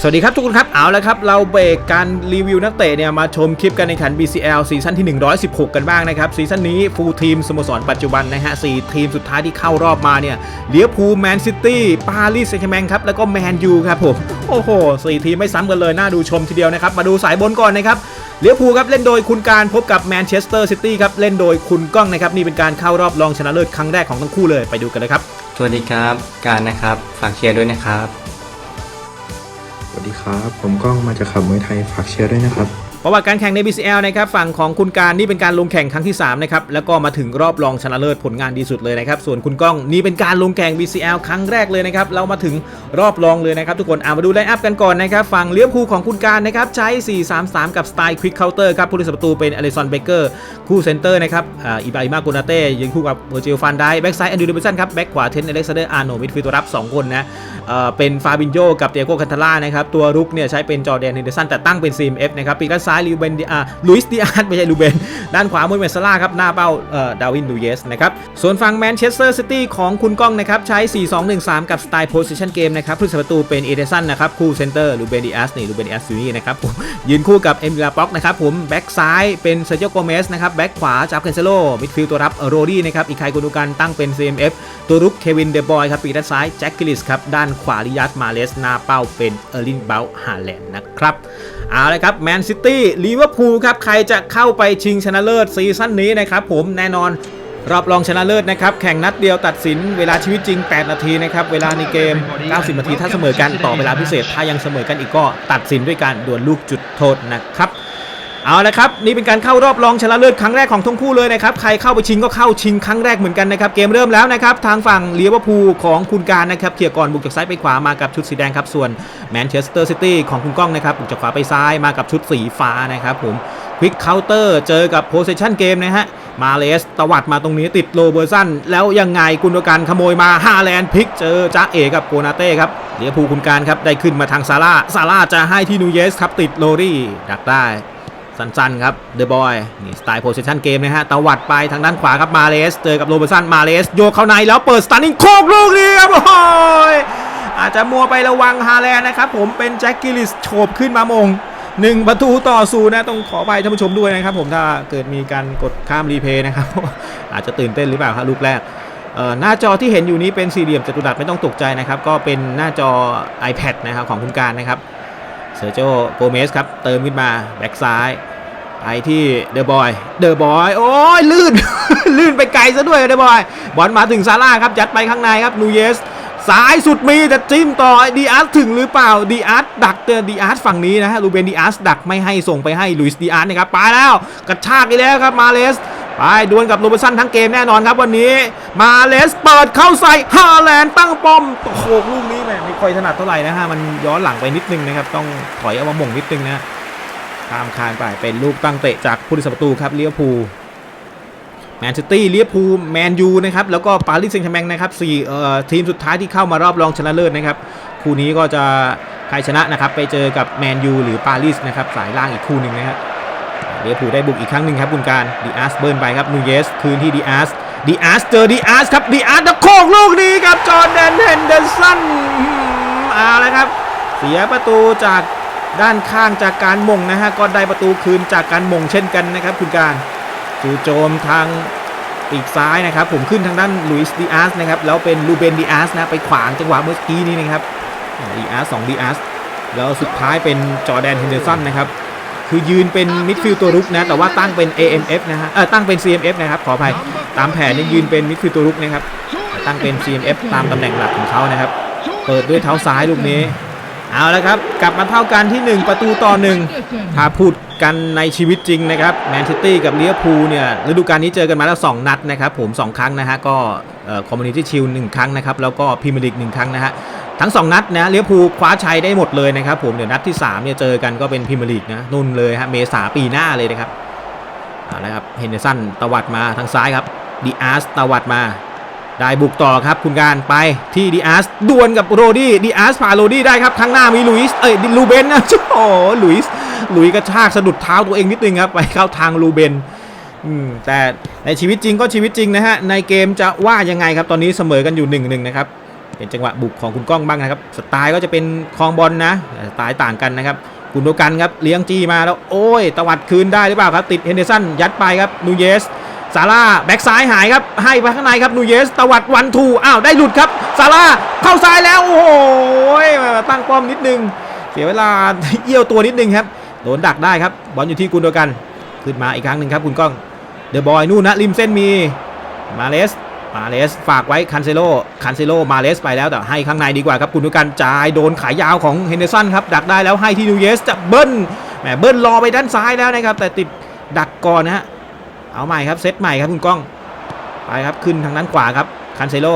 สวัสดีครับทุกคนครับเอาละครับ เราเบรกการรีวิวนักเตะเนี่ยมาชมคลิปกันในขัน BCL ซีซั่นที่ 116 กันบ้างนะครับ ซีซั่นนี้ฟูลทีมสโมสรปัจจุบันนะฮะ4ทีมสุดท้ายที่เข้ารอบมาเนี่ยเลียพูแมนซิตี้ปารีสแซงต์แมงครับ แล้วก็แมนยูครับผม โอ้โห4ทีมไม่ซ้ำกันเลย น่าดูชมทีเดียวนะครับ มาดูสายบนก่อนนะครับเลียพูครับเล่นโดยคุณการพบกับแมนเชสเตอร์ซิตี้ครับเล่นโดยคุณก้องนะครับนี่เป็นการเข้ารอบรองชนะเลิศครั้งแรกของทั้งคู่เลยไปดูกันเลยครับสวัสดีครับการนะครับฝากเชียร์ด้วยนะครับ สวัสดีครับ ผมก้องมาจากขับมวยไทยฝากเชียร์ด้วยนะครับ ประวัติการแข่งใน BCL นะครับฝั่งของคุณการนี่เป็นการลงแข่งครั้งที่3นะครับแล้วก็มาถึงรอบรองชนะเลิศผลงานดีสุดเลยนะครับส่วนคุณก้องนี่เป็นการลงแข่ง BCL ครั้งแรกเลยนะครับเรามาถึงรอบรองเลยนะครับทุกคนอามาดูไลน์อัพกันก่อนนะครับฝั่งเลี้ยวภูลของคุณการนะครับใช้ 4-3-3 กับสไตล์ควิกเคาน์เตอร์ครับผู้รักษาประตูเป็นอเลซอนเบเกอร์คู่เซนเตอร์นะครับอ่าอิบาฮิมาโกนาเต้ยืนคู่กับเวอร์จิลฟันได้แบ็กซ้ายแอนดรูเดวิสันครับแบ็กขวาเทนเอเล็กซานเดอร์อาร์โนมิดฟิลด์ตัวรับสองคนนะเป็นฟาบินโยกับเตียโกคันทาร่านะครับตัวรุกเนี่ยใช้เป็นจอแดนเฮนเดอร์สันแต่ตั้งเป็น CMF นะครับปีกด้านซ้ายลิวเบนอ่าลุยส์ดิอาร์ไม่ใช่ลูเบน ด้านขวามุยเมสซาร่าครับ หน้าเป้าเอ่อดาวินนูเยสนะครับ ส่วนฝั่งแมนเชสเตอร์ซิตี้ของคุณก้องนะครับ ใช้ 4-2-1-3 กับสไตล์โพสิชันเกมนะครับผู้สประตูเป็นเอเดสันนะครับ คู่เซนเตอร์ลูเบนดิอาสนี่ลูเบนดิอาสอยู่นี่นะครับผมยืนคู่กับเอมิลาป็อกนะครับผมแบ็กซ้ายเป็นเซอร์เจโกเมสนะครับแบ็กขวาจับเคนเซโลมิดฟิลด์ตัวรับโรดี้นะครับอีกใครกุนูกันตั้งเป็น CMF ตัวรุกเควินเดบอยครับปีกด้านซ้ายแจ็คกิลิสครับด้านขวาริยัตมาเลสหน้าเป้าเป็นเออร์ลิงเบลฮาแลนด์นะครับ เอาเลยครับแมนซิตี้ลิเวอร์พูลครับใครจะเข้าไปชิงชนะเลิศซีซั่นนี้นะครับผมแน่นอนรอบรองชนะเลิศนะครับแข่งนัดเดียวตัดสินเวลาชีวิตจริง 8 นาทีนะครับเวลาในเกม 90 นาทีถ้าเสมอกันต่อเวลาพิเศษถ้ายังเสมอกันอีกก็ตัดสินด้วยการดวลลูกจุดโทษนะครับ เอาละครับนี่เป็นการเข้ารอบรองชนะเลิศครั้งแรกของทั้งคู่เลยนะครับใครเข้าไปชิงก็เข้าชิงครั้งแรกเหมือนกันนะครับเกมเริ่มแล้วนะครับทางฝั่งเลียวพูของคุณการนะครับเขี่ยก่อนบุกจากซ้ายไปขวามากับชุดสีแดงครับส่วนแมนเชสเตอร์ซิตี้ของคุณก้องนะครับบุกจากขวาไปซ้ายมากับชุดสีฟ้านะครับผมควิกเคาน์เตอร์เจอกับโพส s ชั่นเกมนะฮะมาเลสตวัดมาตรงนี้ติดโลเบอร์สันแล้วยังไงกุนโดการขโมยมาฮาแลนด์พลิกเจอจ้าเอกับโกนาเต้ครับเลียร์พูคุณการครับได้ขึ้นมาทางซาร่าซาร่าจะให้ที่นูเยสครับติดโรดี้ดักได้ สั้นๆครับเดอะบอยนี่สไตล์โพสิชันเกมนะฮะตะวัดไปทางด้านขวาครับมาเลสเจอกับโรเบอร์สันมาเลสโยกเข้าในแล้วเปิดสตาร์นิ่งโคกลูกนี้ครับโอ้ยอาจจะมัวไประวังฮาแลนนะครับผมเป็นแจ็คกิลิสโฉบขึ้นมามงหนึ่งประตูต่อศูนย์นะต้องขอไปท่านผู้ชมด้วยนะครับผมถ้าเกิดมีการกดข้ามรีเพย์นะครับอาจจะตื่นเต้นหรือเปล่าครับลูกแรกหน้าจอที่เห็นอยู่นี้เป็นสี่เหลี่ยมจัตุรัสไม่ต้องตกใจนะครับก็เป็นหน้าจอ iPad นะครับของคุณการนะครับ เซอร์โจโกเมสครับเติมขึ้นมาแบ็กซ้ายไปที่เดอะบอยเดอะบอยโอ้ยลื่น ลื่นไปไกลซะด้วยเดอะบอยบอลมาถึงซาร่าครับยัดไปข้างในครับนูเยสซ้ายสุดมีแต่จิ้มต่อดีอาร์ตถึงหรือเปล่าดีอาร์ตดักเตือนดีอาร์ตฝั่งนี้นะฮะลูเบนดีอาร์ตดักไม่ให้ส่งไปให้ลุยส์ดีอาร์ตนะครับไปแล้วกระชากอีกแล้วครับมาเลส ไปดวลกับโรเบอร์สันทั้งเกมแน่นอนครับวันนี้ มาเลสเปิดเข้าใส่ฮาแลนด์ตั้งป้อมโอ้โหลูกนี้แหมไม่ค่อยถนัดเท่าไหร่นะฮะมันย้อนหลังไปนิดนึงนะครับ ต้องถอยเอามาหม่งนิดนึงนะข้ามคานไปเป็นลูกตั้งเตะจากผู้รักษาประตูครับเลียพูแมนซิตี้เลียพูลแมนยูนะครับ แล้วก็ปารีสแซงต์แชร์แมงนะครับสี่เอ่อทีมสุดท้ายที่เข้ามารอบรองชนะเลิศนะครับ คู่นี้ก็จะใครชนะนะครับ ไปเจอกับแมนยูหรือปารีสนะครับ สายล่างอีกคู่หนึ่งนะครับ เลียพูได้บุกอีกครั้งหนึ่งครับคุณการดีอาร์สเบิร์นไปครับนูเยสคืนที่ดีอาร์สดีอาร์สเจอดีอาร์สครับดีอาร์สตะโคกลูกนี้ครับจอร์แดนเฮนเดอร์สันเอาละครับ เสียประตูจากด้านข้างจากการมงนะฮะก็ได้ประตูคืนจากการมงเช่นกันนะครับคุณการจูโจมทางปีกซ้ายนะครับผมขึ้นทางด้านลุยส์ดีอาร์สนะครับแล้วเป็นลูเบนดีอาร์สนะไปขวางจังหวะเมื่อกี้นี้นะครับดีอาร์สสองดีอาร์สแล้วสุดท้ายเป็นจอแดนเฮนเดอร์สันนะครับ คือยืนเป็นมิดฟิลด์ตัวรุกนะ แต่ว่าตั้งเป็น AMF นะฮะเออตั้งเป็น CMF นะครับขออภัยตามแผนนี่ยืนเป็นมิดฟิลด์ตัวรุกนะครับตั้งเป็น CMF ตามตำแหน่งหลักของเขานะครับ เปิดด้วยเท้าซ้ายลูกนี้ เอาละครับ กลับมาเท่ากันที่ 1 ประตูต่อหนึ่งถ้าพูดกันในชีวิตจริงนะครับแมนซิตี้กับเลียพูลเนี่ยฤดูกาลนี้เจอกันมาแล้ว 2 นัดนะครับผม 2 ครั้งนะฮะก็คอมมูนิตี้ชิลหนึ่งครั้งนะครับแล้วก็พรีเมียร์ลีกหนึ่งครั้งนะฮะ ทั้ง 2 นัดนะเลียพูคว้าชัยได้หมดเลยนะครับผมเดี๋ยวนัดที่3เนี่ยเจอกันก็เป็นพรีเมียร์ลีกนะนุ่นเลยฮะเมษาปีหน้าเลยนะครับเอาละครับเฮนเดอร์สันตวัดมาทางซ้ายครับดีอาร์สตวัดมา ได้บุกต่อครับคุณการไปที่ดีอาร์สดวลกับโรดี้ดีอาร์สผ่านโรดี้ได้ครับข้างหน้ามีลุยส์เอ้ยลูเบนนะโอ้ลุยส์ลุยส์กระชากสะดุดเท้าตัวเองนิดนึงครับไปเข้าทางลูเบนแต่ในชีวิตจริงก็ชีวิตจริงนะฮะในเกมจะว่ายังไงครับตอนนี้เสมอกันอยู่1นหนึ่งนะครับ เป็นจังหวะบุกของคุณก้องบ้างนะครับ สไตล์ก็จะเป็นคลองบอลนะสไตล์ต่างกันนะครับกุนโดกันครับเลี้ยงจีมาแล้วโอ้ยตวัดคืนได้หรือเปล่าครับ ติดเฮนเดอร์สันยัดไปครับนูเยสซาร่าแบ็กซ้ายหายครับ ให้ไปข้างในครับนูเยสตวัดวันทูอ้าวได้หลุดครับซาร่าเข้าซ้ายแล้วโอ้โหตั้งป้อมนิดนึงเสียเวลาเอี้ยวตัวนิดนึงครับโดนดักได้ครับบอลอยู่ที่กุนโดกันขึ้นมาอีกครั้งหนึ่งครับคุณก้องเดอะบอยนู่นนะริมเส้นมีมาเลส มาเลสฝากไว้คันเซโลคันเซโลมาเลสไปแล้วแต่ให้ข้างในดีกว่าครับคุณดูกันจ่ายโดนขายาวของเฮนเดอร์สันครับดักได้แล้วให้ที่นูเยสจะเบิ้ลแหมเบิ้ลรอไปด้านซ้ายแล้วนะครับแต่ติดดักก่อนนะฮะเอาใหม่ครับเซตใหม่ครับคุณก้องไปครับขึ้นทางด้านขวาครับคันเซโล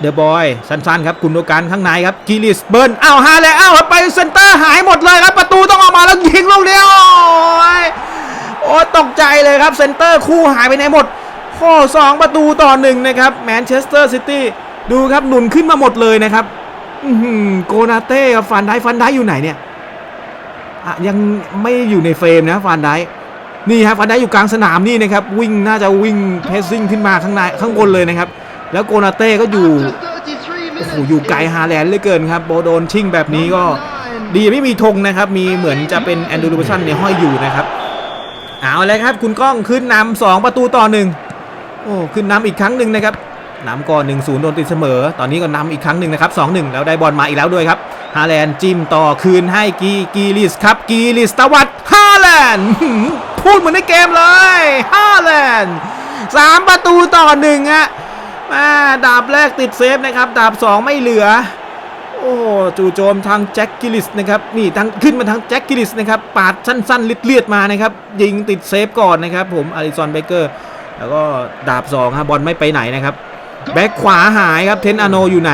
เดอะบอยสั้นๆครับคุณดูกันข้างในครับกิลิสเบิ้ลอ้าวฮาเลยอ้าวไปเซนเตอร์หายหมดเลยครับประตูต้องออกมาแล้วยิงลูกเดียวโอ้ยโอ้ตกใจเลยครับเซนเตอร์คู่หายไปไหนหมด ข้อ2ประตูต่อหนึ่งนะครับแมนเชสเตอร์ซิตี้ดูครับหนุนขึ้นมาหมดเลยนะครับโกนาเต้กับฟันได้ฟันได้อยู่ไหนเนี่ยยังไม่อยู่ในเฟรมนะฟันได้นี่ครับฟันได้อยู่กลางสนามนี่นะครับ วิ่งน่าจะวิ่งเพสซิ่งขึ้นมาข้างในข้างบนเลยนะครับ แล้วโกนาเต้ก็อยู่โอ้โหอยู่ไกลฮาแลนด์เหลือเกินครับโบโดนชิ่งแบบนี้ก็ดีไม่มีธงนะครับ มีเหมือนจะเป็นแอนดูรูเบสันเนี่ยห้อยอยู่นะครับ เอาเลยครับ คุณก้องขึ้นนำสองประตูต่อหนึ่ง โอ้ขึ้นนำอีกครั้งหนึ่งนะครับนำก่อน1 0โดนติดเสมอ ตอนนี้ก็นำอีกครั้งหนึ่งนะครับ2-1 แล้วได้บอลมาอีกแล้วด้วยครับฮาแลนด์จิ้มต่อคืนให้กีกีลิสครับกีลิสตวัดฮาแลนด์พูดเหมือนในเกมเลยฮาแลนด์สามประตูต่อหนึ่งฮะมาดาบแรกติดเซฟนะครับ ดาบ2ไม่เหลือ โอ้จู่โจมทางแจ็คกิลิสนะครับนี่ทางขึ้นมาทางแจ็คกิลิสนะครับปาดสั้นๆเลียดๆมานะครับยิงติดเซฟก่อนนะครับผมอาริซอนเบเกอร์ แล้วก็ดาบ2ครับบอลไม่ไปไหนนะครับ แบ็คขวาหายครับเทนอโนอยู่ไหน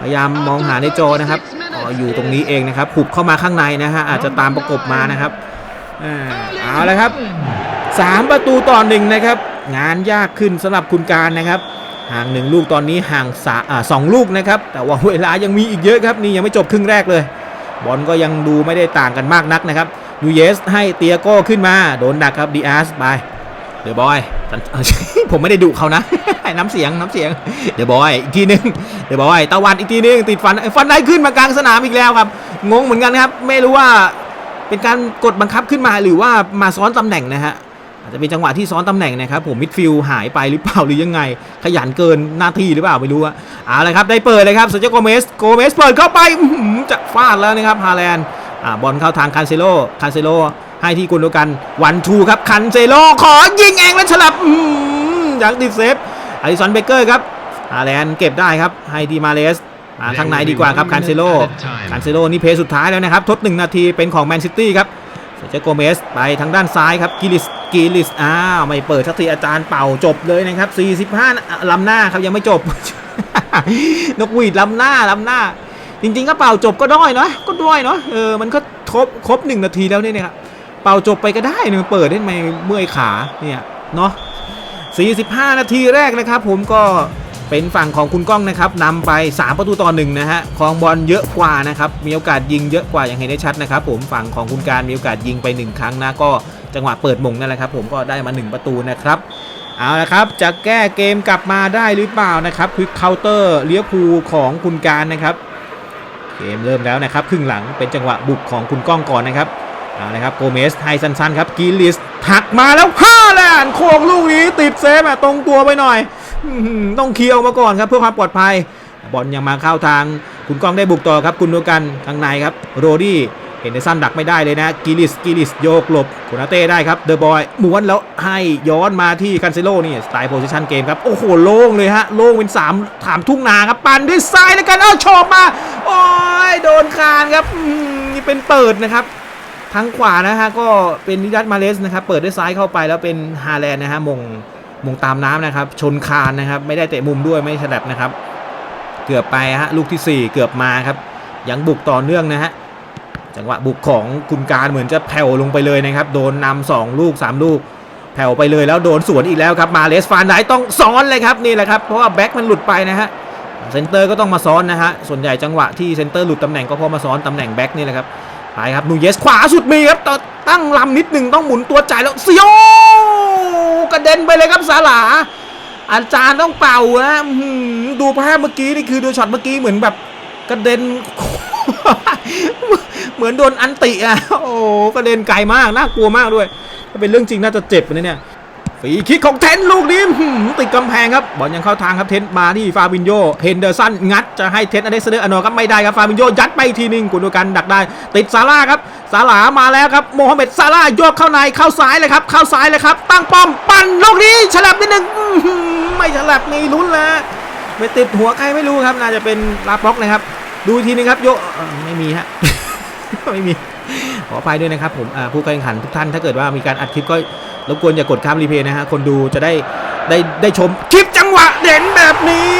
พยายามมองหาในจอนะครับอ๋อยู่ตรงนี้เองนะครับหุบเข้ามาข้างในนะฮะอาจจะตามประกบมานะครับเอาละครับ 3 ประตูต่อหนึ่งนะครับ งานยากขึ้นสำหรับคุณการนะครับ ห่างหนึ่งลูกตอนนี้ห่างสาอ่าสองลูกนะครับ แต่ว่าเวลายังมีอีกเยอะครับนี่ยังไม่จบครึ่งแรกเลย บอลก็ยังดูไม่ได้ต่างกันมากนักนะครับนูเยสให้เตียโก้ขึ้นมาโดนดักครับดีอาร์สไป เดี๋ยวบอยผมไม่ได้ดุเขานะ น้ำเสียงน้ำเสียง เดี๋ยวบอยอีกทีนึง เดี๋ยวบอยตะวันอีกทีนึง ติดฟันฟันได้ขึ้นมากลางสนามอีกแล้วครับ งงเหมือนกันครับ ไม่รู้ว่าเป็นการกดบังคับขึ้นมาหรือว่ามาซ้อนตำแหน่งนะฮะอาจจะเป็นจังหวะที่ซ้อนตำแหน่งนะครับผมมิดฟิลหายไปหรือเปล่าหรือยังไง ขยันเกินหน้าที่หรือเปล่าไม่รู้อะเอาละครับได้เปิดเลยครับเซจโกเมสโกเมสเปิดเข้าไปจะฟาดแล้วนะครับฮาแลนด์บอลเข้าทางคันเซโลคันเซโล ให้ที่กุนโดกันวันทูครับคันเซโลขอยิงเองแล้วฉลับอื้อหือยังติเซฟอลิสันเบเกอร์ครับฮาแลนเก็บได้ครับให้ดีมาเลสมาข้างในดีกว่าครับคันเซโลคันเซโลนี่เพย์สุดท้ายแล้วนะครับทด1นาทีเป็นของแมนซิตี้ครับเซเจโกเมสไปทางด้านซ้ายครับกิลิสกิลิสอ้าวไม่เปิดสักทีอาจารย์เป่าจบเลยนะครับ 45ลำหน้าครับยังไม่จบ นกหวีดลำหน้าลำหน้า จริง ๆ ก็เป่าจบก็ด้อยเนาะก็ด้อยเนาะเออมันก็ครบครบหนึ่งนาทีแล้วเนี่ยนะครับ เป่าจบไปก็ได้เนี่ยเปิดได้ไหมเมื่อยขาเนี่ยเนาะ45 นาทีแรกนะครับ ผมก็เป็นฝั่งของคุณก้องนะครับนำไป 3 ประตูต่อหนึ่งนะฮะครองบอลเยอะกว่านะครับมีโอกาสยิงเยอะกว่าอย่างเห็นได้ชัดนะครับ ผมฝั่งของคุณการมีโอกาสยิงไป 1 ครั้งนะก็จังหวะเปิดมงนั่นแหละครับ ผมก็ได้มา 1 ประตูนะครับเอาละครับจะแก้เกมกลับมาได้หรือเปล่านะครับคือเคาน์เตอร์เลี้ยวภูของคุณการนะครับ เกมเริ่มแล้วนะครับ ครึ่งหลังเป็นจังหวะบุกของคุณก้องก่อนนะครับ เอาละครับโกเมสให้สั้นๆครับกีลิสหักมาแล้วห้าแลนด์โค้งลูกนี้ติดเซฟอะตรงตัวไปหน่อยต้องเคลียร์มาก่อนครับเพื่อความปลอดภัย บอลยังมาเข้าทางคุณก้องได้บุกต่อครับคุณดูกันข้างในครับโรดี้เห็นในสั้นดักไม่ได้เลยนะกิลิสกิลิสโยกหลบคุณอาเต้ได้ครับเดอะบอยม้วนแล้วให้ย้อนมาที่คันเซโลนี่สไตล์โพซิชันเกมครับ โอ้โห โล่งเลยฮะ โล่งเป็นสามถามทุ่งนาครับ ปั่นด้วยซ้ายแล้วกัน เอ้าโฉบมา โอ้ย โดนคานครับอื้อหือนี่เป็นเปิดนะครับ ทางขวานะฮะก็เป็นนิดัตมาเลสนะครับเปิดด้วยซ้ายเข้าไปแล้วเป็นฮาแลนด์นะฮะมงมงตามน้ำนะครับ ชนคานนะครับ ไม่ได้เตะมุมด้วยไม่ฉลับนะครับ เกือบไปฮะลูกทีสี่4 เกือบมาครับ ยังบุกต่อเนื่องนะฮะจังหวะบุกของคุณการเหมือนจะแผ่วลงไปเลยนะครับ โดนนำสองลูก 3 ลูก แผ่วไปเลยแล้วโดนสวนอีกแล้วครับมาเลสฟานไดต้องซ้อนเลยครับนี่แหละครับเพราะว่าแบ็คมันหลุดไปนะฮะเซนเตอร์ก็ต้องมาซ้อนนะฮะส่วนใหญ่จังหวะที่เซนเตอร์หลุดตำแหน่งก็เพราะมาซ้อนตำแหน่งแบ็คนี่แหละครับ ไปครับนูเยสขวาสุดมีครับต่อตั้งลำนิดหนึ่งต้องหมุนตัวจ่ายแล้วเซียวกระเด็นไปเลยครับสาหลา อาจารย์ต้องเป่านะดูภาพเมื่อกี้นี่คือดูช็อตเมื่อกี้เหมือนแบบกระเด็น เหมือนโดนอันติอะโอ้โหกระเด็นไกลมากน่ากลัวมากด้วย ถ้าเป็นเรื่องจริงน่าจะเจ็บนะเนี่ย ฟรีคิกของเทนลูกนี้ติดกำแพงครับบอลยังเข้าทางครับเทนมาที่ฟาบินโยเฮนเดอร์สันงัดจะให้เทนอเดสเดอร์อโนครับไม่ได้ครับฟาบินโยยัดไปทีนึงกุนดูกันดักได้ ติดซาร่าครับซาลามาแล้วครับโมฮัมเหม็ดซาร่าโยกเข้าในเข้าซ้ายเลยครับเข้าซ้ายเลยครับ ตั้งป้อมปั่นลูกนี้ฉลับนิดนึงไม่ฉลับมีลุ้นแล้วไปติดหัวใครไม่รู้ครับน่าจะเป็นลาป็อกนะครับ ดูทีนึงครับโยไม่มีฮะไม่มี ขออภัยด้วยนะครับผมผู้แข่งขันทุกท่านถ้าเกิดว่ามีการอัดคลิปก็รบกวนอย่ากดข้ามรีเพย์นะฮะคนดูจะได้ได้ได้ชมคลิปจังหวะเด่นแบบนี้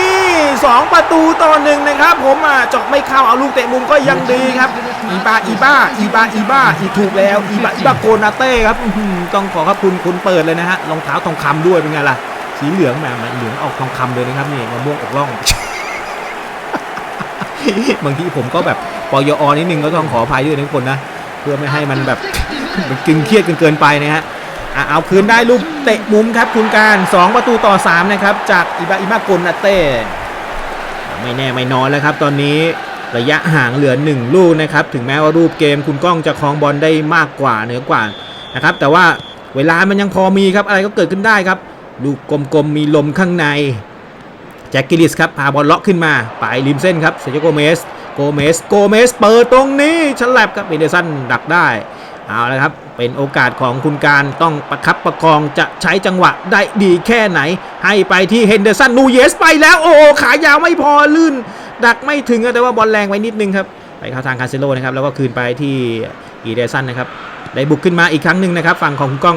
2 ประตูต่อหนึ่งนะครับ ผมอะเจาะไม่เข้าเอาลูกเตะมุมก็ยังดีครับอีบาอีบาอีบาอีบาอีถูกแล้วอีบาอีบาโกนาเต้ครับต้องขอขอบคุณคุณเปิดเลยนะฮะรองเท้าทองคำด้วยเป็นไงล่ะสีเหลืองแหมเหลืองออกทองคำเลยนะครับนี่มะม่วงอกล่องบางทีผมก็แบบปอยอนิดนึงก็ต้องขออภัยด้วยทุกคนนะ เพื่อไม่ให้มันแบบมันกึงเครียดเกินเกินไปนะฮะอะเอาคืนได้ลูกเตะมุมครับคุณการ 2 ประตูต่อ 3 นะครับ จากอิบาอิมาโกนนาเต้ไม่แน่ไม่นอนแล้วครับ ตอนนี้ระยะห่างเหลือ 1 ลูกนะครับ ถึงแม้ว่ารูปเกมคุณก้องจะครองบอลได้มากกว่าเหนือกว่านะครับ แต่ว่าเวลามันยังพอมีครับอะไรก็เกิดขึ้นได้ครับ ลูกกลมๆมีลมข้างในแจ็คกิลิสครับพาบอลเลาะขึ้นมา ไปริมเส้นครับเซโจโกเมส โกเมสโกเมสเปิดตรงนี้ฉลับครับเอเดสันดักได้เอาละครับเป็นโอกาสของคุณการต้องประคับประคองจะใช้จังหวะได้ดีแค่ไหน ให้ไปที่เฮนเดอร์สันนูเยสไปแล้วโอ้ขายาวไม่พอลื่น ดักไม่ถึงแต่ว่าบอลแรงไปนิดนึงครับไปเข้าทางคาเซโลนะครับแล้วก็คืนไปที่อีเดสันนะครับได้บุกขึ้นมาอีกครั้งหนึ่งนะครับฝั่งของคุณก้อง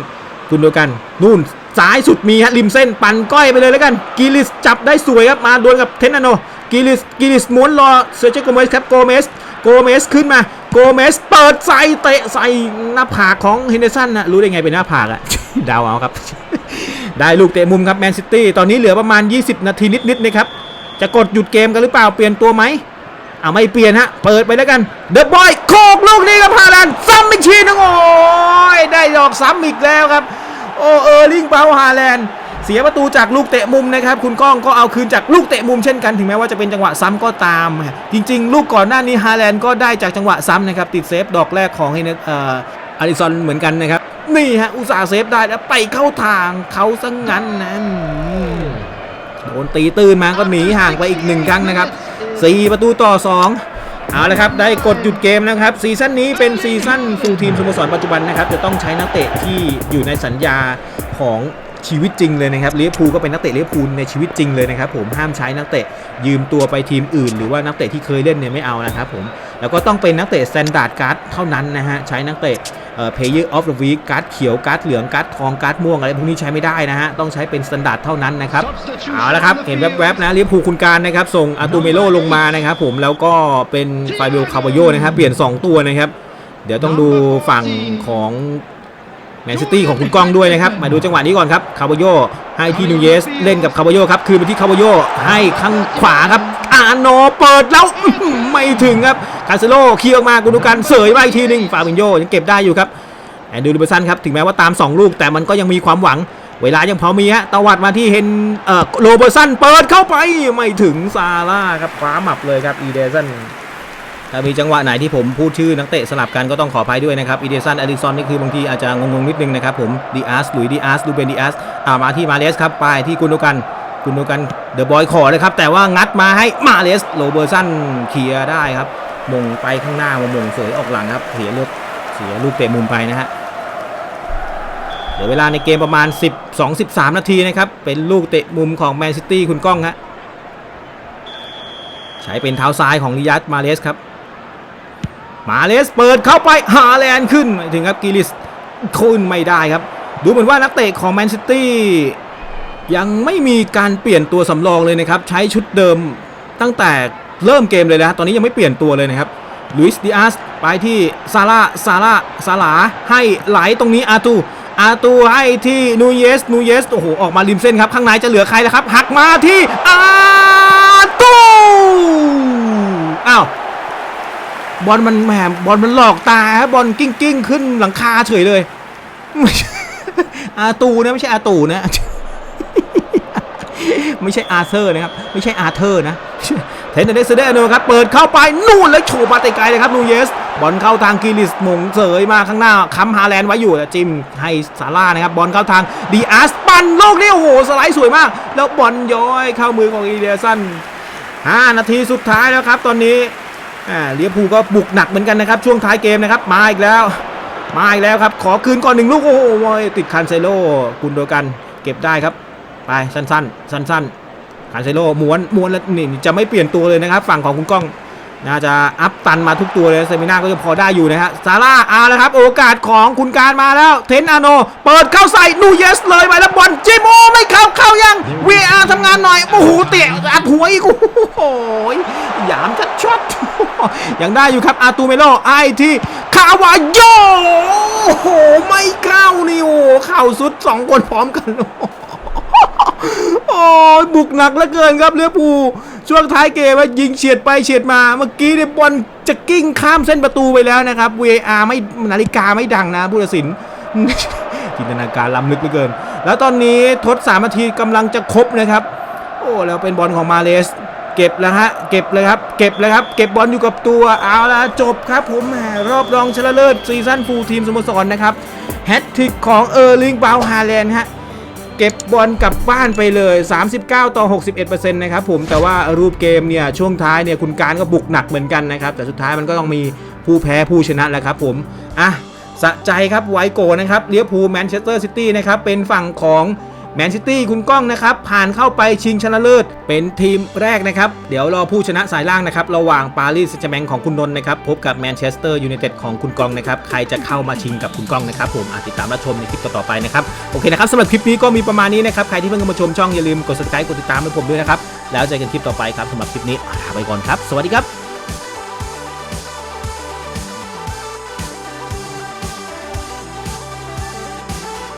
คุณดูกันนู่นซ้ายสุดมีฮะริมเส้นปั่นก้อยไปเลยแล้วกันกิลิสจับได้สวยครับมาดวลกับเทนนาโน กิลิสกิลิสม้วนรอเซอร์เจโกเมสครับโกเมสโกเมสขึ้นมาโกเมสเปิดใส่เตะใส่หน้าผากของเฮนเดอร์สันนะรู้ได้ไงเป็นหน้าผากอะดาวเอาครับ ได้ลูกเตะมุมครับแมนซิตี้ตอนนี้เหลือประมาณ 20 นาทีนิดๆนะครับ จะกดหยุดเกมกันหรือเปล่าเปลี่ยนตัวไหมเอาไม่เปลี่ยนฮะ เปิดไปแล้วกันเดอะบอยโคกลูกนี้ครับฮาลันซ้ำอีกทีนึงโอ้ยได้ดอกซ้ำอีกแล้วครับ โอ้เออร์ลิงเบาฮาแลนด์ เสียประตูจากลูกเตะมุมนะครับคุณก้องก็เอาคืนจากลูกเตะมุมเช่นกันถึงแม้ว่าจะเป็นจังหวะซ้ำก็ตาม จริง ๆ ลูกก่อนหน้านี้ฮาแลนด์ก็ได้จากจังหวะซ้ำนะครับติดเซฟดอกแรกของเฮนเอ่ออาริซอนเหมือนกันนะครับนี่ฮะอุตส่าห์เซฟได้แล้วไปเข้าทางเขาซะงงั้นนะโดนตีตื้นมาก็หนีห่างไปอีกหนึ่งครั้งนะครับ4ประตูต่อ 2เอาละครับ ได้กดหยุดเกมนะครับ ซีซั่นนี้เป็นซีซั่นฟูลทีมสโมสรปัจจุบันนะครับ จะต้องใช้นักเตะที่อยู่ในสัญญาของ ชีวิตจริงเลยนะครับลิเวอร์พูก็เป็นนักเตะลิเวอร์พูในชีวิตจริงเลยนะครับผมห้ามใช้นักเตะยืมตัวไปทีมอื่น หรือว่านักเตะที่เคยเล่นเนี่ยไม่เอานะครับผมแล้วก็ต้องเป็นนักเตะ standard card เท่านั้นนะฮะใช้นักเตะเอ่อ player of the week การ์ดเขียวการ์ดเหลืองการ์ดทองการ์ดม่วงอะไรพวกนี้ใช้ไม่ได้นะฮะต้องใช้เป็น standard เท่านั้นนะครับเอาละครับเห็นแวบๆนะลิเวอร์พูคุณการนะครับส่งอาตูเมโลลงมานะครับผมแล้วก็เป็นไฟเบลคาบโยนะครับเปลี่ยน 2 ตัวนะครับเดี๋ยวต้องดูฝั่งของ แมนซิตี้ของคุณก้องด้วยนะครับ มาดูจังหวะนี้ก่อนครับคาบาโยให้ที่นูเยสเล่นกับคาบาโยครับ คืนไปที่คาบาโยให้ข้างขวาครับ อาโนเปิดแล้วไม่ถึงครับคาเซโลเคียร์ออกมากุดูกันเสยมาอีกทีหนึงฟาบินโยยังเก็บได้อยู่ครับแอนดูรูเบอร์สันครับถึงแม้ว่าตาม 2 ลูกแต่มันก็ยังมีความหวัง เวลายังพอมีฮะตวัดมาที่เฮนเอ่อโรเบอร์สันเปิดเข้าไปไม่ถึงซาร่าครับคว้าหมับเลยครับอีเดสัน ถ้ามีจังหวะไหนที่ผมพูดชื่อนักเตะสลับกันก็ต้องขออภัยด้วยนะครับอีเดสันอลิซอนนี่คือบางทีอาจจะงงๆนิดนึงนะครับผมดีอาร์สหลุยดีอาร์สดูเบนดีอาร์สอ่ามาที่มาเลสครับไปที่กุนโดกันกุนโดกันเดอะบอยขอเลยครับแต่ว่างัดมาให้มาเลสโรเบอร์สันเคลียร์ได้ครับมงไปข้างหน้ามามงเสยออกหลังครับเสียลูกเสียลูกเตะมุมไปนะฮะเหลือเวลาในเกมประมาณ 12 13 นาทีนะครับเป็นลูกเตะมุมของแมนซิตี้คุณก้องฮะใช้เป็นเท้าซ้ายของลิยัตมาเลสครับ มาเลสเปิดเข้าไปฮาแลนขึ้นไม่ถึงครับกิลิสขึ้นไม่ได้ครับ ดูเหมือนว่านักเตะของแมนซิตี้ยังไม่มีการเปลี่ยนตัวสำรองเลยนะครับ ใช้ชุดเดิมตั้งแต่เริ่มเกมเลยนะตอนนี้ยังไม่เปลี่ยนตัวเลยนะครับลุยส์ดิอาสไปที่ซาร่าซาร่าซาลาให้ไหลตรงนี้อาตูอาตูให้ที่นูเยสนูเยสโอ้โหออกมาริมเส้นครับ ข้างในจะเหลือใครแล้วครับหักมาที่อาตูอ้าว บอลมันแหมบอลมันหลอกตาฮะบอลกิ้งกิ้งขึ้นหลังคาเฉยเลยอาตูนะไม่ใช่อาตูนะ ไม่ใช่อาร์เธอร์นะครับ ไม่ใช่อาร์เธอร์นะเทนเดสเดโนครับเปิดเข้าไปนู่นแล้วโฉบมาไกลเลยครับนูเยสบอลเข้าทางกิลิสมงเสยมาข้างหน้าค้ำฮาแลนด์ไว้อยู่แต่จิมให้ซาร่านะครับบอลเข้าทางดีอาร์สปันโลกนี้โอ้โหสไลด์สวยมาก แล้วบอลย้อยเข้ามือของอีเดียสัน5นาทีสุดท้ายแล้วครับ ตอนนี้ อ่าเลียพูก็บุกหนักเหมือนกันนะครับ ช่วงท้ายเกมนะครับ มาอีกแล้ว มาอีกแล้วครับ ขอคืนก่อนหนึ่งลูก โอ้โหติดคันเซโลคุณโดกัน เก็บได้ครับ ไปสั้นๆ สั้นๆคันเซโลม้วนม้วนแล้วนี่จะไม่เปลี่ยนตัวเลยนะครับ ฝั่งของคุณก้อง น่าจะอัพตันมาทุกตัวเลยเซมิน่าก็จะพอได้อยู่นะฮะซาร่าเอาแล้วครับ โอกาสของคุณการมาแล้ว เทนอาโน เปิดเข้าใส่นูเยสเลยไปแล้วบอลจิโมไม่เข้าเข้ายัง VR ทำงานหน่อย โอ้โหเตะอัดหัวอีกโอ้โหยามชัดช็อตยังได้อยู่ครับอาตูเมโลไอที่คาวาโยโอ้โหไม่เข้านี่โอ้เข่าสุดสองคนพร้อมกันโอ้ บุกหนักเหลือเกินครับเรือปูช่วงท้ายเกมว่ายิงเฉียดไปเฉียดมา เมื่อกี้เนี่ยบอลจะกิ้งข้ามเส้นประตูไปแล้วนะครับ VAR ไม่นาฬิกาไม่ดังนะผู้ตัดสินจินตนาการล้ำลึกเหลือเกิน แล้วตอนนี้ทด3นาทีกำลังจะครบนะครับ โอ้แล้วเป็นบอลของมาเลส เก็บแล้วฮะเก็บเลยครับ เก็บเลยครับ เก็บบอลอยู่กับตัวเอาละจบครับผมแหมรอบรองชนะเลิศซีซั่นฟูลทีมสโมสรนะครับแฮตทริกของเออร์ลิงบาวฮาแลนด์ฮะ เก็บบอลกลับบ้านไปเลย 39 ต่อ 61%นะครับผมแต่ว่ารูปเกมเนี่ยช่วงท้ายเนี่ยคุณการก็บุกหนักเหมือนกันนะครับ แต่สุดท้ายมันก็ต้องมีผู้แพ้ผู้ชนะแหละครับผม อะ สะใจครับไวโกนะครับเลี้ยพูแมนเชสเตอร์ซิตี้นะครับเป็นฝั่งของ แมนซิตี้คุณก้องนะครับผ่านเข้าไปชิงชนะเลิศ เป็นทีมแรกนะครับ เดี๋ยวรอผู้ชนะสายล่างนะครับ ระหว่างปารีสแซงต์แชมงของคุณนนท์นะครับ พบกับแมนเชสเตอร์ยูไนเต็ดของคุณกองนะครับ ใครจะเข้ามาชิงกับคุณก้องนะครับ ผมอะติดตามรับชมในคลิปต่อๆไปนะครับ โอเคนะครับสำหรับคลิปนี้ก็มีประมาณนี้นะครับ ใครที่เพิ่งเข้ามาชมช่องอย่าลืมกด subscribe กดติดตามให้ผมด้วยนะครับแล้วเจอกันคลิปต่อไปครับสำหรับคลิปนี้ลาไปก่อนครับ สวัสดีครับ